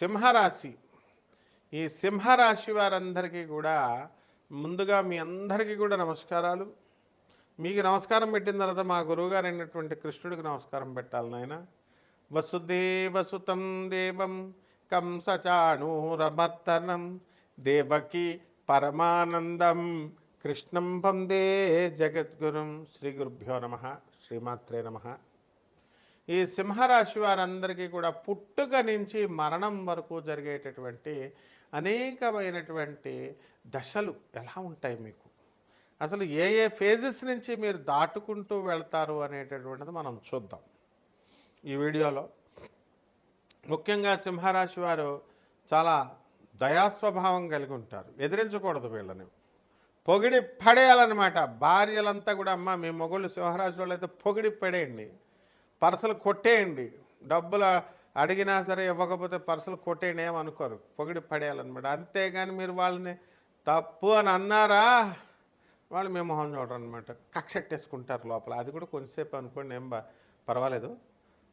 సింహరాశి. ఈ సింహరాశి వారందరికీ కూడా ముందుగా మీ అందరికీ కూడా నమస్కారాలు. మీకు నమస్కారం పెట్టిన తర్వాత మా గురువుగారు అయినటువంటి కృష్ణుడికి నమస్కారం పెట్టాలి నాయన. వసుదేవసుతం దేవం కంసచాణూరమర్తనం దేవకి పరమానందం కృష్ణం పందే జగద్గురుం శ్రీ గురుభ్యో నమ. శ్రీమాత్రే నమ. ఈ సింహరాశి వారందరికీ కూడా పుట్టుక నుంచి మరణం వరకు జరిగేటటువంటి అనేకమైనటువంటి దశలు ఎలా ఉంటాయి మీకు? అసలు ఏ ఏ ఫేజెస్ నుంచి మీరు దాటుకుంటూ వెళ్తారు అనేటటువంటిది మనం చూద్దాం. ఈ వీడియోలో ముఖ్యంగా సింహరాశి వారు చాలా దయాస్వభావం కలిగి ఉంటారు. ఎదిరించకూడదు వీళ్ళని. పొగిడి పడేయాలన్నమాట. భార్యలంతా కూడా అమ్మ మీ మొగుళ్ళు సింహరాశి వాళ్ళు అయితే పొగిడి పడేయండి. పర్సలు కొట్టేయండి. డబ్బులు అడిగినా సరే ఇవ్వకపోతే పర్సలు కొట్టేయండి ఏమనుకోరు. పొగిడి పడేయాలన్నమాట. అంతేగాని మీరు వాళ్ళని తప్పు అని అన్నారా? వాళ్ళు మేము మొహం చూడరు అనమాట కక్షెట్టేసుకుంటారు లోపల. అది కూడా కొంతసేపు అనుకోండి ఏం పర్వాలేదు.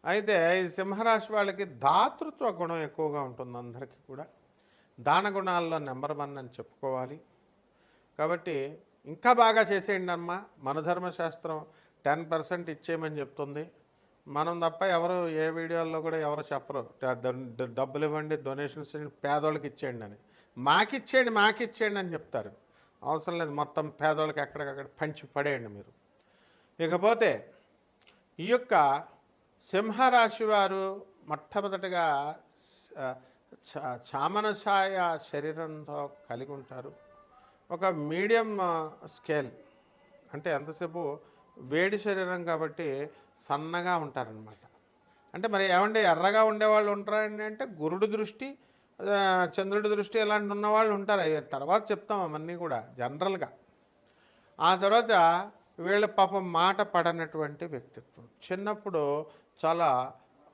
అయితే ఈ సింహరాశి వాళ్ళకి దాతృత్వ గుణం ఎక్కువగా ఉంటుంది అందరికీ కూడా. దాన గుణాల్లో నెంబర్ వన్ అని చెప్పుకోవాలి. కాబట్టి ఇంకా బాగా చేసేయండి అమ్మ. మన ధర్మశాస్త్రం టెన్ పర్సెంట్ ఇచ్చేయమని చెప్తుంది. మనం తప్ప ఎవరు ఏ వీడియోల్లో కూడా ఎవరు చెప్పరు. డబ్బులు ఇవ్వండి డొనేషన్స్ పేదోళ్ళకి ఇచ్చేయండి అని. మాకిచ్చేయండి మాకిచ్చేయండి అని చెప్తారు. అవసరం లేదు మొత్తం పేదోళ్ళకి ఎక్కడికక్కడ పంచి పడేయండి మీరు. ఇకపోతే ఈ యొక్క సింహరాశి వారు మొట్టమొదటిగా స- చ- చామన ఛాయ శరీరంతో కలిగి ఉంటారు. ఒక మీడియం స్కేల్. అంటే ఎంతసేపు వేడి శరీరం కాబట్టి సన్నగా ఉంటారనమాట అంటే మరి ఏమంటే ఎర్రగా ఉండేవాళ్ళు ఉంటారండి అంటే గురుడు దృష్టి చంద్రుడి దృష్టి ఇలాంటి ఉన్నవాళ్ళు ఉంటారు. అయ్య తర్వాత చెప్తాం అవన్నీ కూడా జనరల్గా. ఆ తర్వాత వీళ్ళ పాపం మాట పడనటువంటి వ్యక్తిత్వం. చిన్నప్పుడు చాలా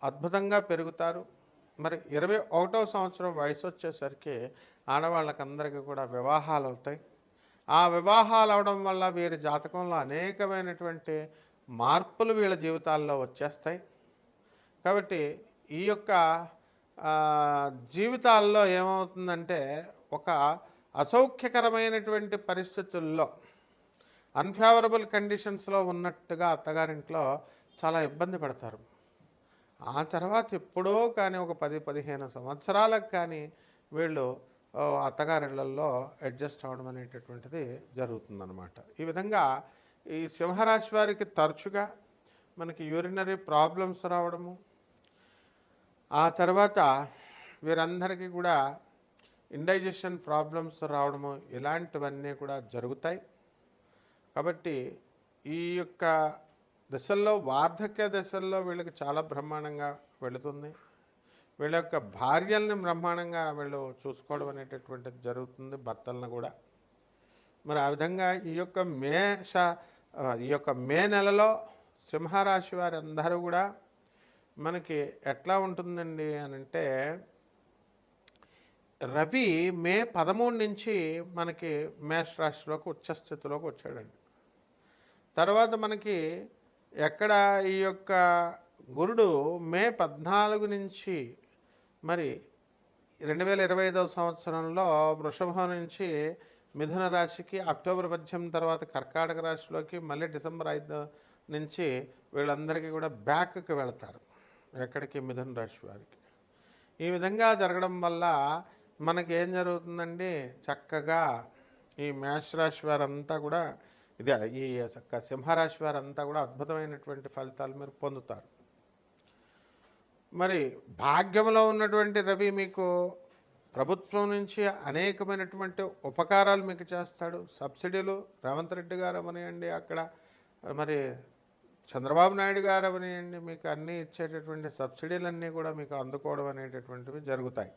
అద్భుతంగా పెరుగుతారు. మరి ఇరవై ఒకటో సంవత్సరం వయసు వచ్చేసరికి ఆడవాళ్ళకందరికీ కూడా వివాహాలు అవుతాయి ఆ వివాహాలు అవడం వల్ల వీరి జాతకంలో అనేకమైనటువంటి మార్పులు వీళ్ళ జీవితాల్లో వచ్చేస్తాయి. కాబట్టి ఈ యొక్క జీవితాల్లో ఏమవుతుందంటే ఒక అసౌఖ్యకరమైనటువంటి పరిస్థితుల్లో అన్ఫేవరబుల్ కండిషన్స్లో ఉన్నట్టుగా అత్తగారింట్లో చాలా ఇబ్బంది పడతారు. ఆ తర్వాత ఎప్పుడో కానీ ఒక పది పదిహేను సంవత్సరాలకు కానీ వీళ్ళు అత్తగారిళ్ళల్లో అత్తగారిళ్ళలో అడ్జస్ట్ అవడం అనేటటువంటిది జరుగుతుందన్నమాట. ఈ విధంగా ఈ సింహరాశి వారికి తరచుగా మనకి యూరినరీ ప్రాబ్లమ్స్ రావడము. ఆ తర్వాత వీరందరికీ కూడా ఇండైజెషన్ ప్రాబ్లమ్స్ రావడము ఇలాంటివన్నీ కూడా జరుగుతాయి. కాబట్టి ఈ యొక్క దశల్లో వార్ధక్య దశల్లో వీళ్ళకి చాలా బ్రహ్మాండంగా వెళుతుంది. వీళ్ళ యొక్క భార్యల్ని బ్రహ్మాండంగా వీళ్ళు చూసుకోవడం అనేటటువంటిది జరుగుతుంది భర్తలను కూడా. మరి ఆ విధంగా ఈ యొక్క మేష ఈ యొక్క మే నెలలో సింహరాశి వారి అందరూ కూడా మనకి ఎట్లా ఉంటుందండి అని అంటే రవి మే పదమూడు నుంచి మనకి మేషరాశిలోకి ఉచ్చస్థితిలోకి వచ్చాడండి. తర్వాత మనకి ఎక్కడ ఈ యొక్క గురుడు మే పద్నాలుగు నుంచి మరి రెండు వేల ఇరవై ఐదవ సంవత్సరంలో వృషభం నుంచి మిథున రాశికి అక్టోబర్ పద్దెనిమిది తర్వాత కర్కాటక రాశిలోకి మళ్ళీ డిసెంబర్ ఐదు నుంచి వీళ్ళందరికీ కూడా బ్యాక్కి వెళతారు. ఎక్కడికి? మిథున రాశి వారికి. ఈ విధంగా జరగడం వల్ల మనకి ఏం జరుగుతుందండి? చక్కగా ఈ మేష రాశి వారంతా కూడా ఇది ఈ చక్క సింహరాశి వారంతా కూడా అద్భుతమైనటువంటి ఫలితాలు మీరు పొందుతారు. మరి భాగ్యంలో ఉన్నటువంటి రవి మీకు ప్రభుత్వం నుంచి అనేకమైనటువంటి ఉపకారాలు మీకు చేస్తాడు. సబ్సిడీలు రేవంత్ రెడ్డి గారు అవనియండి అక్కడ మరి చంద్రబాబు నాయుడు గారు అవనియండి మీకు అన్నీ ఇచ్చేటటువంటి సబ్సిడీలన్నీ కూడా మీకు అందుకోవడం అనేటటువంటివి జరుగుతాయి.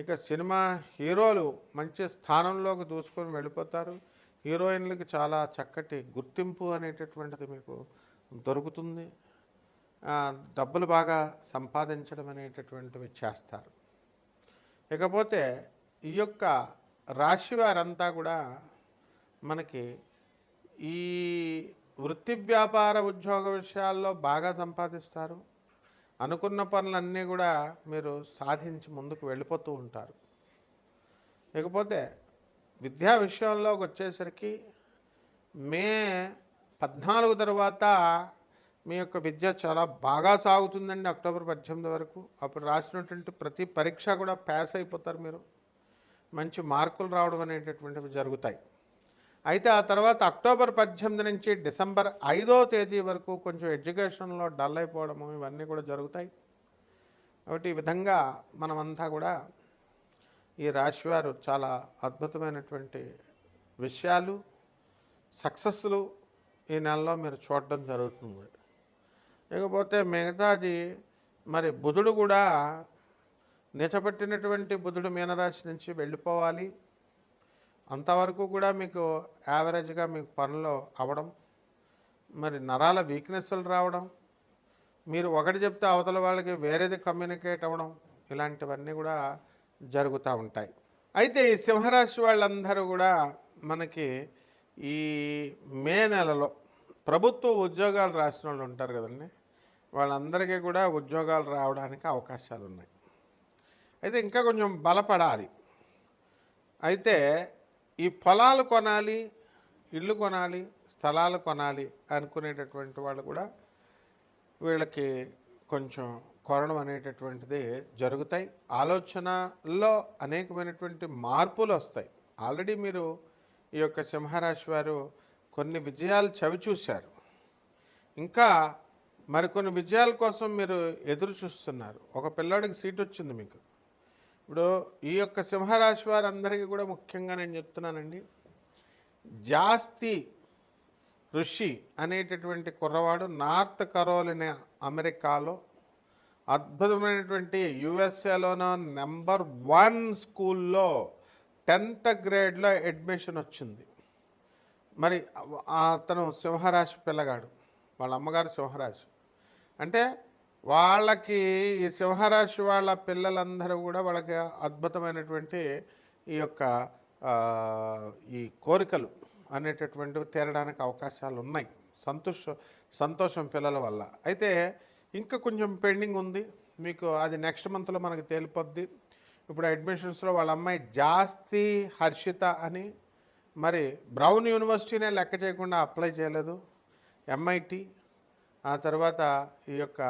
ఇక సినిమా హీరోలు మంచి స్థానంలోకి దూసుకొని వెళ్ళిపోతారు. హీరోయిన్లకి చాలా చక్కటి గుర్తింపు అనేటటువంటిది మీకు దొరుకుతుంది. డబ్బులు బాగా సంపాదించడం అనేటటువంటివి చేస్తారు. ఇకపోతే ఈ యొక్క రాశి వారంతా కూడా మనకి ఈ వృత్తి వ్యాపార ఉద్యోగ విషయాల్లో బాగా సంపాదిస్తారు. అనుకున్న పనులన్నీ కూడా మీరు సాధించి ముందుకు వెళ్ళిపోతూ ఉంటారు. ఇకపోతే విద్యా విషయంలోకి వచ్చేసరికి మే పద్నాలుగు తర్వాత మీ యొక్క విద్య చాలా బాగా సాగుతుందండి అక్టోబర్ పద్దెనిమిది వరకు. అప్పుడు రాసినటువంటి ప్రతి పరీక్ష కూడా పాస్ అయిపోతారు మీరు. మంచి మార్కులు రావడం అనేటటువంటివి జరుగుతాయి. అయితే ఆ తర్వాత అక్టోబర్ పద్దెనిమిది నుంచి డిసెంబర్ ఐదో తేదీ వరకు కొంచెం ఎడ్యుకేషన్లో డల్ అయిపోవడము ఇవన్నీ కూడా జరుగుతాయి. కాబట్టి ఈ విధంగా మనమంతా కూడా ఈ రాశివారు చాలా అద్భుతమైనటువంటి విషయాలు సక్సెస్లు ఈ నెలలో మీరు చూడడం జరుగుతుంది. ఇకపోతే మిగతాది మరి బుధుడు కూడా నిచపెట్టినటువంటి బుధుడు మీనరాశి నుంచి వెళ్ళిపోవాలి. అంతవరకు కూడా మీకు యావరేజ్గా మీకు పనులు అవ్వడం మరి నరాల వీక్నెస్లు రావడం మీరు ఒకటి చెప్తే అవతల వాళ్ళకి వేరేది కమ్యూనికేట్ అవ్వడం ఇలాంటివన్నీ కూడా జరుగుతూ ఉంటాయి. అయితే ఈ సింహరాశి వాళ్ళందరూ కూడా మనకి ఈ మే నెలలో ప్రభుత్వ ఉద్యోగాలు రాసిన వాళ్ళు ఉంటారు కదండి. వాళ్ళందరికీ కూడా ఉద్యోగాలు రావడానికి అవకాశాలు ఉన్నాయి అయితే ఇంకా కొంచెం బలపడాలి. అయితే ఈ పొలాలు కొనాలి ఇల్లు కొనాలి స్థలాలు కొనాలి అనుకునేటటువంటి వాళ్ళు కూడా వీళ్ళకి కొంచెం కొనడం అనేటటువంటిది జరుగుతాయి. ఆలోచనలో అనేకమైనటువంటి మార్పులు వస్తాయి. ఆల్రెడీ మీరు ఈ యొక్క సింహరాశి వారు కొన్ని విజయాలు చవి చూశారు ఇంకా మరికొన్ని విజయాల కోసం మీరు ఎదురు చూస్తున్నారు. ఒక పిల్లాడికి సీట్ వచ్చింది మీకు. ఇప్పుడు ఈ యొక్క సింహరాశి వారందరికీ కూడా ముఖ్యంగా నేను చెప్తున్నానండి. జాస్తి ఋషి అనేటటువంటి కుర్రవాడు నార్త్ కరోలినే అమెరికాలో అద్భుతమైనటువంటి యుఎస్ఏలోనో నెంబర్ వన్ స్కూల్లో టెన్త్ గ్రేడ్లో అడ్మిషన్ వచ్చింది. మరి అతను సింహరాశి పిల్లగాడు. వాళ్ళ అమ్మగారు సింహరాశి. అంటే వాళ్ళకి ఈ సింహరాశి వాళ్ళ పిల్లలందరూ కూడా వాళ్ళకి అద్భుతమైనటువంటి ఈ యొక్క ఈ కోరికలు అనేటటువంటివి తీరడానికి అవకాశాలు ఉన్నాయి. సంతోష సంతోషం పిల్లల వల్ల. అయితే ఇంకా కొంచెం పెండింగ్ ఉంది. మీకు అది నెక్స్ట్ మంత్లో మనకు తేలిపోద్ది. ఇప్పుడు అడ్మిషన్స్లో వాళ్ళ అమ్మాయి జాస్తి హర్షిత అని మరి బ్రౌన్ యూనివర్సిటీనే లెక్క చేయకుండా అప్లై చేయలేదు. ఎంఐటి ఆ తర్వాత ఈ యొక్క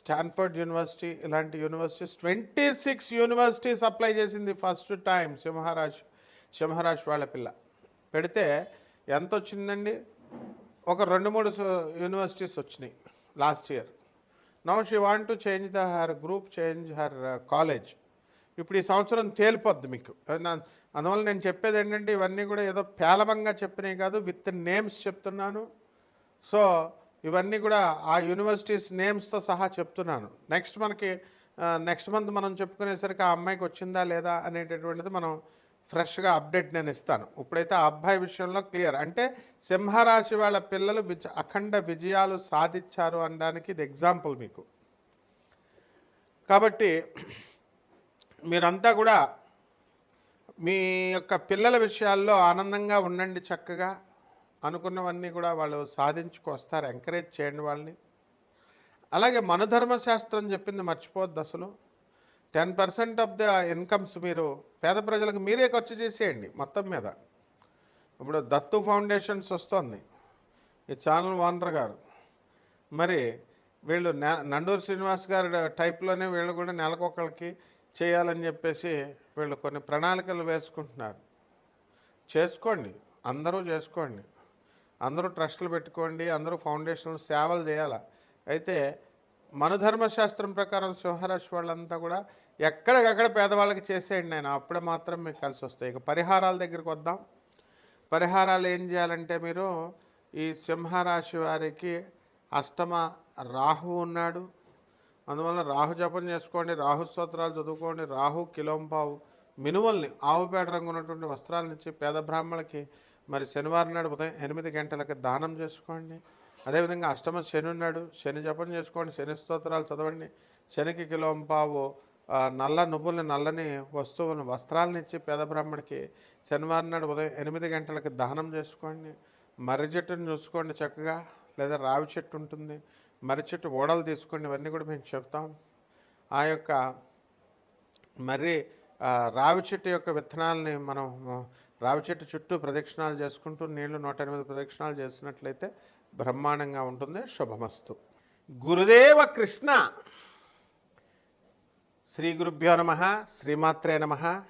స్టాన్ఫర్డ్ యూనివర్సిటీ ఇలాంటి universities twenty six universities apply చేసింది ఫస్ట్ టైం సింహరాజ్ సింహరాజ్ వాళ్ళ పిల్ల. పెడితే ఎంత వచ్చిందండి? ఒక రెండు మూడు యూనివర్సిటీస్ వచ్చినాయి last year. Now she want to change the her group change her college. ఇప్పుడు ఈ సంవత్సరం తేలిపోద్ది మీకు. అందువల్ల నేను చెప్పేది ఏంటంటే ఇవన్నీ కూడా ఏదో పేలవంగా చెప్పినవి కాదు విత్ నేమ్స్ చెప్తున్నాను. సో ఇవన్నీ కూడా ఆ యూనివర్సిటీస్ నేమ్స్తో సహా చెప్తున్నాను. నెక్స్ట్ మనకి నెక్స్ట్ మంత్ మనం చెప్పుకునేసరికి ఆ అమ్మాయికి వచ్చిందా లేదా అనేటటువంటిది మనం ఫ్రెష్గా అప్డేట్ నేను ఇస్తాను. ఇప్పుడైతే ఆ అబ్బాయి విషయంలో క్లియర్. అంటే సింహరాశి వాళ్ళ పిల్లలు విజ అఖండ విజయాలు సాధించారు అనడానికి ఇది ఎగ్జాంపుల్ మీకు. కాబట్టి మీరంతా కూడా మీ యొక్క పిల్లల విషయాల్లో ఆనందంగా ఉండండి చక్కగా. అనుకున్నవన్నీ కూడా వాళ్ళు సాధించుకొస్తారు ఎంకరేజ్ చేయండి వాళ్ళని. అలాగే మనుధర్మశాస్త్రం చెప్పింది మర్చిపోవద్దు అసలు. Ten percent of the incomes మీరు పేద ప్రజలకు మీరే ఖర్చు చేసేయండి మొత్తం మీద. ఇప్పుడు దత్తు ఫౌండేషన్స్ వస్తుంది. ఈ ఛానల్ ఓనర్ గారు. మరి వీళ్ళు నండూరు శ్రీనివాస్ గారి టైప్లోనే వీళ్ళు కూడా నెలకొకళ్ళకి చేయాలని చెప్పేసి వీళ్ళు కొన్ని ప్రణాళికలు వేసుకుంటున్నారు. చేసుకోండి అందరూ చేసుకోండి. అందరూ ట్రస్టులు పెట్టుకోండి అందరూ ఫౌండేషన్లు సేవలు చేయాలి? అయితే మన ధర్మశాస్త్రం ప్రకారం సింహరాశి వాళ్ళంతా కూడా ఎక్కడికక్కడ పేదవాళ్ళకి చేసేయండి నేను అప్పుడే మాత్రం మీకు కలిసి వస్తాయి. ఇక పరిహారాల దగ్గరికి వద్దాం. పరిహారాలు ఏం చేయాలంటే మీరు ఈ సింహరాశి వారికి అష్టమ రాహు ఉన్నాడు. అందువల్ల రాహు జపం చేసుకోండి రాహు స్తోత్రాలు చదువుకోండి రాహు కిలోంపావు మినువల్ని ఆవుపేట రంగు ఉన్నటువంటి వస్త్రాలను ఇచ్చి పేద బ్రాహ్మణులకి మరి శనివారం నాడు ఉదయం ఎనిమిది గంటలకు దానం చేసుకోండి. అదేవిధంగా అష్టమ శని ఉన్నాడు శని జపం చేసుకోండి శని స్తోత్రాలు చదవండి. శనికి కిలోంపావు నల్ల నువ్వుల్ని నల్లని వస్తువులను వస్త్రాలను ఇచ్చి పేద బ్రాహ్మడికి శనివారం నాడు ఉదయం ఎనిమిది గంటలకు దానం చేసుకోండి. మర్రి చెట్టుని చూసుకోండి చక్కగా లేదా రావి చెట్టు ఉంటుంది మర్రి చెట్టు ఓడలు తీసుకోండి ఇవన్నీ కూడా మేము చెప్తాం. ఆ యొక్క మరి రావి చెట్టు యొక్క విత్తనాలని మనం రావి చెట్టు చుట్టూ ప్రదక్షిణాలు చేసుకుంటూ నీళ్ళు నూట ఎనిమిది ప్రదక్షిణాలు చేసినట్లయితే బ్రహ్మాండంగా ఉంటుంది. శుభమస్తు. గురుదేవ కృష్ణ. శ్రీ గురుభ్యో నమ. శ్రీమాత్రే నమ.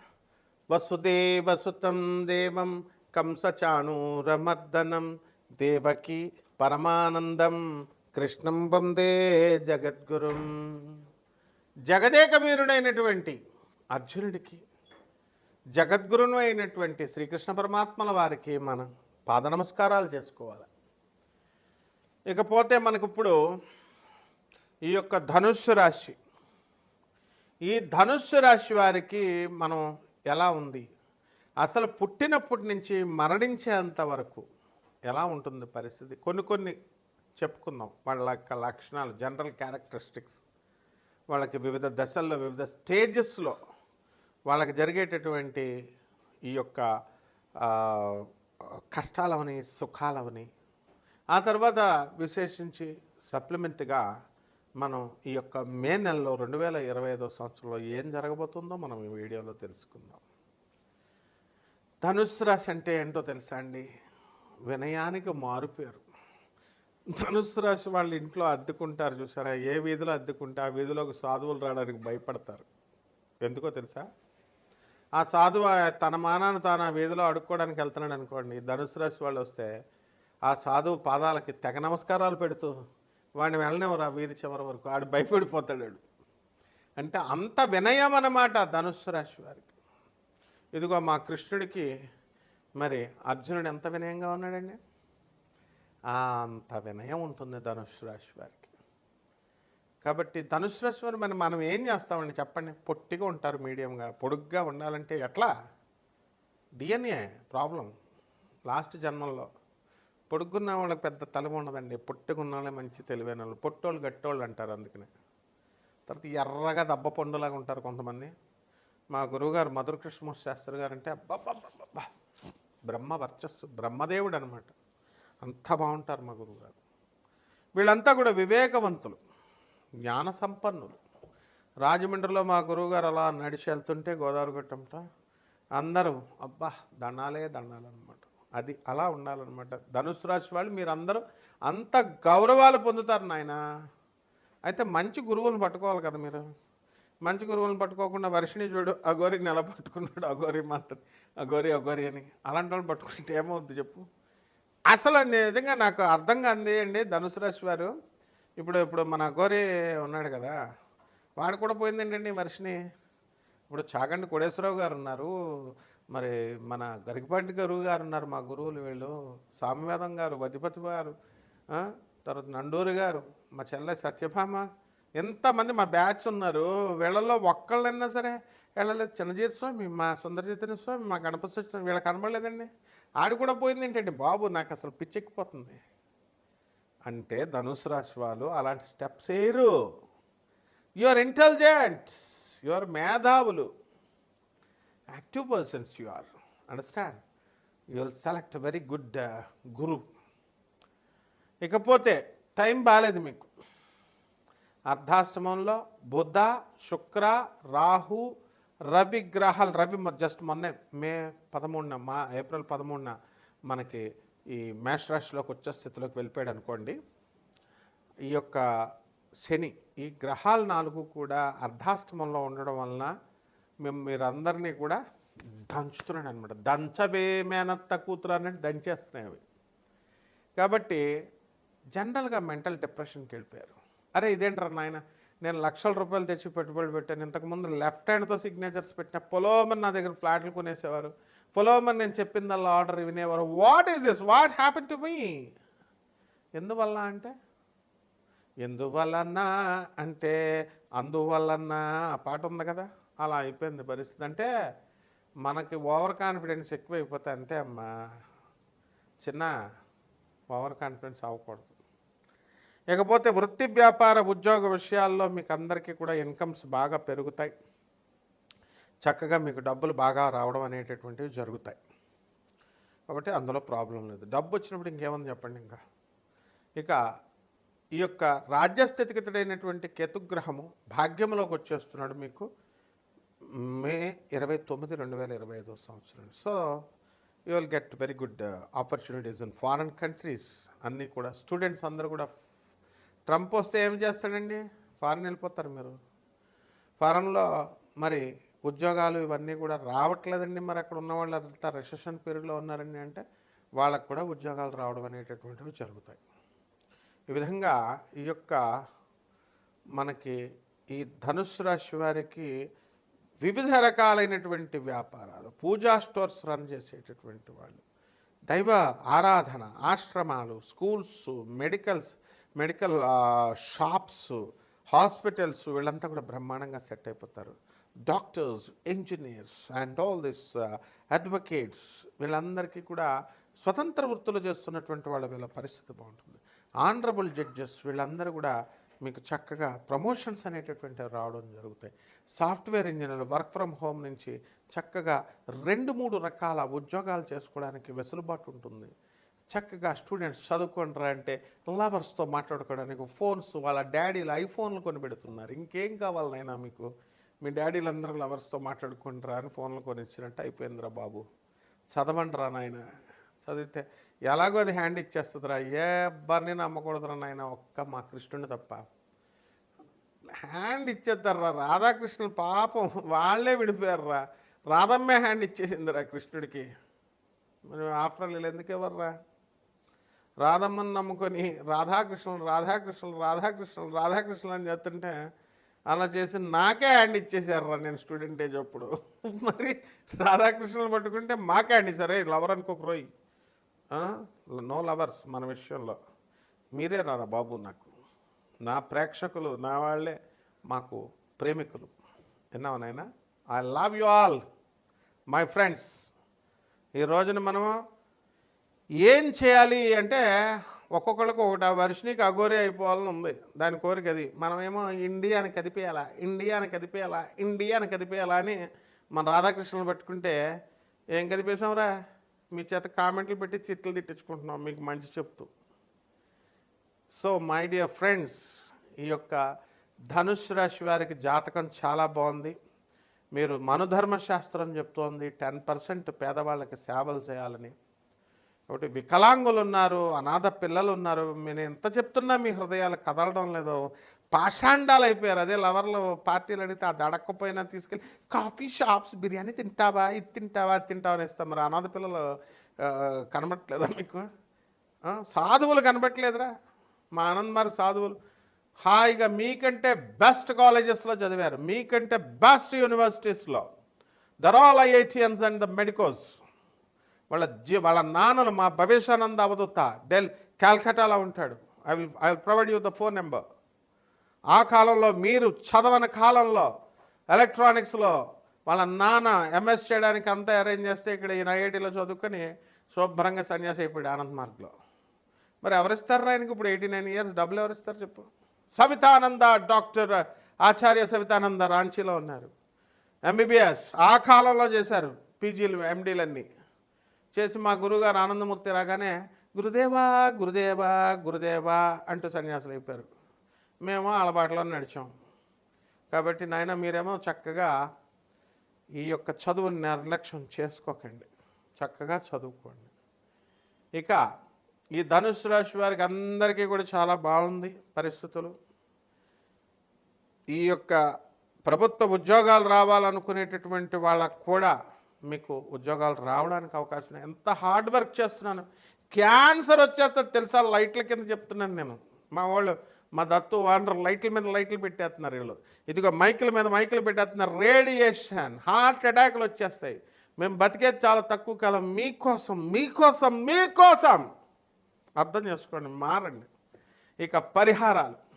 వసుదేవసుతం దేవం కంసచాణూరమర్దనం దేవకి పరమానందం. కృష్ణం వందే జగద్గురుం. జగదే వీరుడైనటువంటి అర్జునుడికి జగద్గురును అయినటువంటి శ్రీకృష్ణ పరమాత్మల వారికి మనం పాద నమస్కారాలు చేసుకోవాలి. ఇకపోతే మనకిప్పుడు ఈ యొక్క ధనుస్సు రాశి. ఈ ధనుస్సు రాశి వారికి మనం ఎలా ఉంది? అసలు పుట్టినప్పటి నుంచి మరణించేంత వరకు ఎలా ఉంటుంది పరిస్థితి? కొన్ని కొన్ని చెప్పుకుందాం. వాళ్ళ యొక్క లక్షణాలు జనరల్ క్యారెక్టరిస్టిక్స్ వాళ్ళకి వివిధ దశల్లో వివిధ స్టేజెస్లో వాళ్ళకి జరిగేటటువంటి ఈ యొక్క కష్టాలవని సుఖాలవని ఆ తర్వాత విశేషించి సప్లిమెంట్గా మనం ఈ యొక్క మే నెలలో రెండు వేల ఇరవై ఐదో సంవత్సరంలో ఏం జరగబోతుందో మనం ఈ వీడియోలో తెలుసుకుందాం. ధనుసు రాశి అంటే ఏంటో తెలుసా అండి? వినయానికి మారుపేరు. ధనుసు రాశి వాళ్ళ ఇంట్లో అద్దుకుంటారు చూసారా? ఏ వీధిలో అద్దుకుంటే ఆ వీధిలోకి సాధువులు రావడానికి భయపడతారు. ఎందుకో తెలుసా? ఆ సాధువు తన మానాన్ని తాను ఆ వీధిలో అడుక్కోవడానికి వెళ్తున్నాడు అనుకోండి ధనుసు రాశి వాళ్ళు వస్తే ఆ సాధువు పాదాలకి తెగ నమస్కారాలు పెడుతూ వాడిని వెళ్ళనివ్వరు ఆ వీధి చివరి వరకు? ఆడు భయపడిపోతాడు అంటే అంత వినయం అన్నమాట ధనుస్సు రాశి వారికి. ఇదిగో మా కృష్ణుడికి మరి అర్జునుడు ఎంత వినయంగా ఉన్నాడండి? అంత వినయం ఉంటుంది ధనుస్సు రాశి వారికి. కాబట్టి ధనుసు రాశి వారు మనం ఏం చేస్తామండి చెప్పండి? పొట్టిగా ఉంటారు మీడియంగా పొడుగ్గా ఉండాలంటే ఎట్లా? డిఎన్ఏ ప్రాబ్లం లాస్ట్ జన్మల్లో పొడుగున్న వాళ్ళకి పెద్ద తలము ఉండదండి. పొట్టుగా వాళ్ళే మంచి తెలివైన వాళ్ళు. పొట్టోళ్ళు గట్టోళ్ళు అంటారు అందుకనే. తర్వాత ఎర్రగా దెబ్బ పండులాగా ఉంటారు కొంతమంది. మా గురువుగారు మధుర కృష్ణమూర్తి శాస్త్రి గారు అంటే అబ్బబ్బబ్బబ్బా బ్రహ్మ వర్చస్సు బ్రహ్మదేవుడు అనమాట అంత బాగుంటారు మా గురువుగారు. వీళ్ళంతా కూడా వివేకవంతులు. జ్ఞాన సంపన్నులు రాజమండ్రిలో మా గురువుగారు అలా నడిచి వెళ్తుంటే గోదావరి గట్టంట అందరూ అబ్బా దండాలే దండాలన్నమాట. అది అలా ఉండాలన్నమాట. ధనుసు రాశి వాళ్ళు మీరందరూ అంత గౌరవాలు పొందుతారు నాయన. అయితే మంచి గురువులను పట్టుకోవాలి కదా మీరు. మంచి గురువులను పట్టుకోకుండా వర్షిణి చూడు అఘోరికి నెల పట్టుకున్నాడు అగోరి మాత్రం అగోరి అగోరి అని. అలాంటి వాళ్ళు పట్టుకుంటే ఏమవుద్ది చెప్పు. అసలు నిజంగా నాకు అర్థం కాంది అండి ధనుసు రాశి వారు. ఇప్పుడు ఇప్పుడు మన గోరి ఉన్నాడు కదా వాడు కూడా పోయిందేంటండి వర్షిని ఇప్పుడు చాగండి కోడేశ్వరరావు గారు ఉన్నారు. మరి మన గరికపాటి గురువు గారు ఉన్నారు మా గురువులు వీళ్ళు. సామ్యవేదం గారు వధిపతి గారు తర్వాత నండూరు గారు మా చెల్లె సత్యభామ. ఎంతమంది మా బ్యాచ్ ఉన్నారు. వీళ్ళల్లో ఒక్కళ్ళైనా సరే వెళ్ళలేదు చిన్నజీత స్వామి మా సుందర చైతన్య స్వామి మా గణపతి సత్యనారాయణ వీళ్ళ కనబడలేదండి. ఆడు కూడా పోయింది ఏంటంటే బాబు? నాకు అసలు పిచ్చెక్కిపోతుంది. అంటే ధనుసు రాశి వాళ్ళు అలాంటి స్టెప్స్ వేయరు. You are intelligents you are మేధావులు. Active persons you are understand you will select very good గురు ఇకపోతే టైం బాగాలేదు మీకు. అర్ధాష్టమంలో బుధ శుక్ర రాహు రవి గ్రహాలు. రవి జస్ట్ మొన్నే మే పదమూడున మా ఏప్రిల్ పదమూడున మనకి ఈ మేష రాశిలోకి వచ్చే స్థితిలోకి వెళ్ళిపోయాడు అనుకోండి ఈ యొక్క శని ఈ గ్రహాలు నాలుగు కూడా అర్ధాష్టమంలో ఉండడం వలన మేము మీరందరినీ కూడా దంచుతున్నాడు అనమాట దంచవే మేనత్త కూతురు అన్నట్టు దంచేస్తున్నాయి అవి. కాబట్టి జనరల్గా మెంటల్ డిప్రెషన్కి వెళ్ళిపోయారు. అరే ఇదేంట్రా నాయన నేను లక్షల రూపాయలు తెచ్చి పెట్టుబడి పెట్టాను ఇంతకుముందు లెఫ్ట్ హ్యాండ్తో సిగ్నేచర్స్ పెట్టిన పొలోమన్ నా దగ్గర ఫ్లాట్లు కొనేసేవారు పొలోమన్ నేను చెప్పిందల్లా ఆర్డర్ వినేవారు. What is this what happen to me ఎందువల్ల అంటే? ఎందువలన అంటే అందువలన ఆ పాట ఉంది కదా? అలా అయిపోయింది పరిస్థితి. అంటే మనకి ఓవర్ కాన్ఫిడెన్స్ ఎక్కువైపోతే అంతే అమ్మా. చిన్న ఓవర్ కాన్ఫిడెన్స్ అవ్వకూడదు. ఇకపోతే వృత్తి వ్యాపార ఉద్యోగ విషయాల్లో మీకు అందరికీ కూడా ఇన్కమ్స్ బాగా పెరుగుతాయి. చక్కగా మీకు డబ్బులు బాగా రావడం అనేటటువంటివి జరుగుతాయి. కాబట్టి అందులో ప్రాబ్లం లేదు. డబ్బు వచ్చినప్పుడు ఇంకేముంది చెప్పండి ఇంకా? ఇక ఈ యొక్క రాజ్యస్థితికితుడైనటువంటి కేతుగ్రహము భాగ్యంలోకి వచ్చేస్తున్నాడు మీకు మే ఇరవై తొమ్మిది రెండు వేల ఇరవై ఐదో సంవత్సరం. So you will get very good opportunities in foreign countries అన్నీ కూడా స్టూడెంట్స్ అందరూ కూడా ట్రంప్ వస్తే ఏం చేస్తాడండి? ఫారెన్ వెళ్ళిపోతారు మీరు. ఫారెన్లో మరి ఉద్యోగాలు ఇవన్నీ కూడా రావట్లేదండి మరి అక్కడ ఉన్న వాళ్ళు అంతా రిసెషన్ పీరియడ్లో ఉన్నారండి అంటే వాళ్ళకు కూడా ఉద్యోగాలు రావడం అనేటటువంటివి జరుగుతాయి. ఈ విధంగా ఈ యొక్క మనకి ఈ ధనుసు రాశి వారికి వివిధ రకాలైనటువంటి వ్యాపారాలు పూజా స్టోర్స్ రన్ చేసేటటువంటి వాళ్ళు దైవ ఆరాధన ఆశ్రమాలు schools medicals medical shops hospitals వీళ్ళంతా కూడా బ్రహ్మాండంగా సెట్ అయిపోతారు. Doctors engineers and all this advocates వీళ్ళందరికీ కూడా స్వతంత్ర వృత్తులు చేస్తున్నటువంటి వాళ్ళ వీళ్ళ పరిస్థితి బాగుంటుంది. ఆనరబుల్ జడ్జెస్ వీళ్ళందరూ కూడా మీకు చక్కగా ప్రమోషన్స్ అనేటటువంటివి రావడం జరుగుతాయి. సాఫ్ట్వేర్ ఇంజనీర్లు వర్క్ ఫ్రమ్ హోమ్ నుంచి చక్కగా రెండు మూడు రకాల ఉద్యోగాలు చేసుకోవడానికి వెసులుబాటు ఉంటుంది. చక్కగా స్టూడెంట్స్ చదువుకుంటారా అంటే లవర్స్తో మాట్లాడుకోవడానికి ఫోన్స్ వాళ్ళ డాడీలు ఐఫోన్లు కొనిపెడుతున్నారు ఇంకేం కావాలనైనా మీకు మీ డాడీలు అందరూ లవర్స్తో మాట్లాడుకుంటారా అని ఫోన్లు కొని ఇచ్చినట్టు అయిపోయిందిరా బాబు. చదవండిరా నాయన. చదివితే ఎలాగో అది హ్యాండ్ ఇచ్చేస్తుందిరా. ఏ అబ్బారిని నమ్మకూడదురా నాయన ఒక్క మా కృష్ణుని తప్ప. హ్యాండ్ ఇచ్చేస్తారా రాధాకృష్ణులు పాపం వాళ్ళే విడిపోయారురా. రాధమ్మే హ్యాండ్ ఇచ్చేసిందిరా కృష్ణుడికి. మరి ఆఫ్టర్ ఆల్ ఎందుకు ఇవ్వర్రా? రాధమ్మని నమ్ముకొని రాధాకృష్ణులు రాధాకృష్ణులు రాధాకృష్ణులు రాధాకృష్ణులు అని చెప్తుంటే అలా చేసి నాకే హ్యాండ్ ఇచ్చేసారా నేను స్టూడెంట్ ఏజ్ అప్పుడు. మరి రాధాకృష్ణులు పట్టుకుంటే మాకే హ్యాండ్ ఇచ్చారే. లవర్ అనుకోక రోయ్. నో లవర్స్ మన విషయంలో. మీరే రారా బాబు నాకు. నా ప్రేక్షకులు నా వాళ్ళే మాకు ప్రేమికులు. విన్నావా నాయనా? I love you all my friends ఈ రోజున మనము ఏం చేయాలి అంటే ఒక్కొక్కరికి ఒకటి ఆ వర్షనికి అఘోరి అయిపోవాలని ఉంది. దాని కోరిక అది. మనమేమో ఇండియాని కదిపేయాలా ఇండియాని కదిపేయాలా ఇండియాని కదిపేయాలా అని మన రాధాకృష్ణులు పట్టుకుంటే ఏం కదిపేశాంరా? మీ చేత కామెంట్లు పెట్టి చిట్లు తిట్టించుకుంటున్నాం మీకు మంచి చెప్తూ. సో మై డియర్ ఫ్రెండ్స్ ఈ యొక్క ధనుష్ రాశి వారికి జాతకం చాలా బాగుంది. మీరు మనుధర్మ శాస్త్రం చెప్తోంది టెన్ పర్సెంట్ పేదవాళ్ళకి సేవలు చేయాలని. ఒకటి వికలాంగులు ఉన్నారు అనాథ పిల్లలు ఉన్నారు నేను ఎంత చెప్తున్నా మీ హృదయాలు కదలడం లేదు. పాషాండాలు అయిపోయారు. అదే లవర్లు పార్టీలు అడిగితే అది అడగకపోయినా తీసుకెళ్ళి కాఫీ షాప్స్ బిర్యానీ తింటావా? ఇది తింటావా? అది తింటావా? అని ఇస్తాం. మరి అనాథ పిల్లలు కనబట్టలేదా కనబడట్లేదా మీకు? సాధువులు కనబట్టలేదురా మా ఆనంద్ మరి సాధువులు. హాయిగా మీకంటే బెస్ట్ కాలేజెస్లో చదివారు. మీకంటే best యూనివర్సిటీస్లో. There all IITians and the medicos. వాళ్ళ జీ వాళ్ళ నాన్నలు మా భవేశానంద అవధూత డెల్ క్యాల్కటాలో ఉంటాడు. I will I will provide you the phone number ఆ కాలంలో మీరు చదవని కాలంలో ఎలక్ట్రానిక్స్లో వాళ్ళ నాన్న ఎంఎస్ చేయడానికి అంతా అరేంజ్ చేస్తే ఇక్కడ ఈయన ఐఐటీలో చదువుకొని శుభ్రంగా సన్యాసి అయిపోయాడు ఆనంద్ మార్గ్లో. మరి ఎవరిస్తారు ఆయనకి ఇప్పుడు ఎయిటీ నైన్ ఇయర్స్ డబ్బులు ఎవరిస్తారు చెప్పు? సవితానంద డాక్టర్ ఆచార్య సవితానంద రాంచీలో ఉన్నారు. ఎంబీబీఎస్ ఆ కాలంలో చేశారు. పీజీలు ఎండీలన్నీ చేసి మా గురువుగారు ఆనందమూర్తి రాగానే గురుదేవా గురుదేవా గురుదేవా అంటూ సన్యాసులు అయిపోయారు. మేము అలవాట్లో నడిచాం. కాబట్టి నాయన మీరేమో చక్కగా ఈ యొక్క చదువుని నిర్లక్ష్యం చేసుకోకండి. చక్కగా చదువుకోండి. ఇక ఈ ధనుసు రాశి వారికి అందరికీ కూడా చాలా బాగుంది పరిస్థితులు. ఈ యొక్క ప్రభుత్వ ఉద్యోగాలు రావాలనుకునేటటువంటి వాళ్ళకు కూడా మీకు ఉద్యోగాలు రావడానికి అవకాశం ఉంది. ఎంత హార్డ్ వర్క్ చేస్తున్నాను. క్యాన్సర్ వచ్చేస్తుంది తెలుసా? లైట్ల కింద చెప్తున్నాను నేను. మా వాళ్ళు మా దత్తు వానర్ లైట్ల మీద లైట్లు పెట్టేస్తున్నారు వీళ్ళు. ఇదిగో మైకుల మీద మైకులు పెట్టేస్తున్నారు. రేడియేషన్ హార్ట్ అటాక్లు వచ్చేస్తాయి. మేము బతికేది చాలా తక్కువ కాలం. మీకోసం మీకోసం మీకోసం! అర్థం చేసుకోండి మారండి. ఇక పరిహారాలు.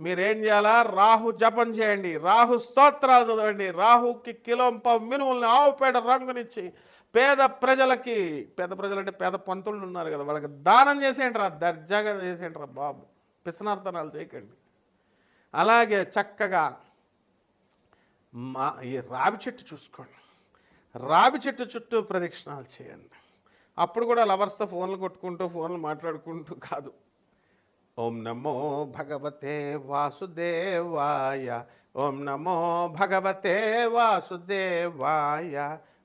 మీరేం చేయాలా? రాహు జపం చేయండి. రాహు స్తోత్రాలు చదవండి. రాహుకి కిలోంప మినుముల్ని ఆవుపేట రంగునిచ్చి పేద ప్రజలకి పేద ప్రజలు అంటే పేద పంతులు ఉన్నారు కదా వాళ్ళకి దానం చేసేయండి రా దర్జాగా చేసేయండి రా బాబు. పిసనార్థనాలు చేయకండి. అలాగే చక్కగా మా ఈ రావి చెట్టు చూసుకోండి. రావి చెట్టు చుట్టూ ప్రదక్షిణాలు చేయండి. అప్పుడు కూడా లవర్స్తో ఫోన్లు కొట్టుకుంటూ ఫోన్లు మాట్లాడుకుంటూ కాదు. ఓం నమో భగవతే వాసుదేవాయ ఓం నమో భగవతే వాసుదేవాయ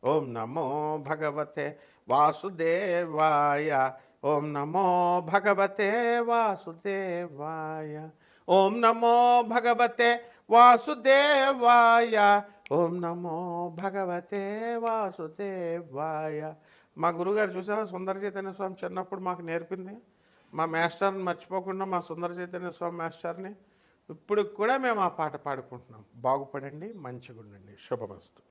ఓం నమో భగవతే వాసుదేవాయ ఓం నమో భగవతే వాసుదేవాయ ఓం నమో భగవతే వాసుదేవాయ ఓం నమో భగవతే వాసుదేవాయ. మా గురుగారు చూసావా? సుందర చైతన్య స్వామి చిన్నప్పుడు మాకు నేర్పింది. మా మాస్టర్ని మర్చిపోకుండా మా సుందర చైతన్య స్వామి మాస్టర్ని ఇప్పుడు కూడా మేము ఆ పాట పాడుకుంటున్నాం. బాగుపడండి మంచిగా ఉండండి శుభమస్తు.